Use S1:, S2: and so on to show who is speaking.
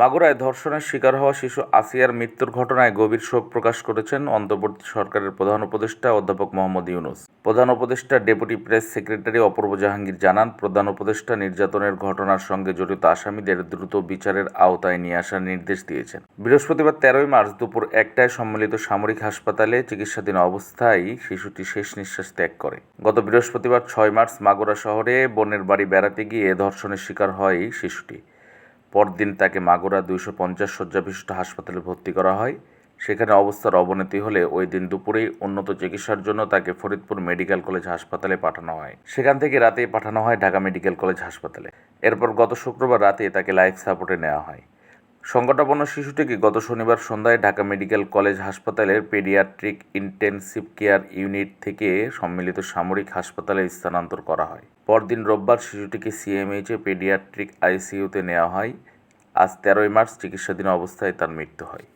S1: মাগুরায় ধর্ষণের শিকার হওয়া শিশু আসিয়ার মৃত্যুর ঘটনায় গভীর শোক প্রকাশ করেছেন অন্তর্বর্তী সরকারের প্রধান উপদেষ্টা অধ্যাপক মোহাম্মদ ইউনুস। প্রধান উপদেষ্টা, deputy press secretary Apurba Jahangir জানান, প্রধান উপদেষ্টা নির্যাতনের ঘটনার সঙ্গে জড়িত আসামিদের দ্রুত বিচারের আওতায় নিয়ে আসার নির্দেশ দিয়েছেন। বৃহস্পতিবার তেরোই মার্চ দুপুর একটায় সম্মিলিত সামরিক হাসপাতালে চিকিৎসাধীন অবস্থায় শিশুটি শেষ নিঃশ্বাস ত্যাগ করে। গত বৃহস্পতিবার ছয় মার্চ মাগুরা শহরে বোনের বাড়ি বেড়াতে গিয়ে ধর্ষণের শিকার হয় শিশুটি। পরদিন তাকে মাগুরা দুইশো পঞ্চাশ শয্যা বিশিষ্ট হাসপাতালে ভর্তি করা হয়। সেখানে অবস্থার অবনতি হলে ওই দিন দুপুরেই উন্নত চিকিৎসার জন্য তাকে ফরিদপুর মেডিকেল কলেজ হাসপাতালে পাঠানো হয়। সেখান থেকে রাতেই পাঠানো হয় ঢাকা মেডিকেল কলেজ হাসপাতালে। এরপর গত শুক্রবার রাতে তাকে লাইফ সাপোর্টে নেওয়া হয়। সংকটাপন্ন শিশুটিকে গত শনিবার সন্ধ্যায় ঢাকা মেডিকেল কলেজ হাসপাতালের পেডিয়াট্রিক ইন্টেনসিভ কেয়ার ইউনিট থেকে সম্মিলিত সামরিক হাসপাতালে স্থানান্তর করা হয়। পরদিন রোববার শিশুটিকে সিএমএইচে পেডিয়াট্রিক আইসিইউতে নেওয়া হয়। আজ তেরোই মার্চ চিকিৎসাধীন অবস্থায় তার মৃত্যু হয়।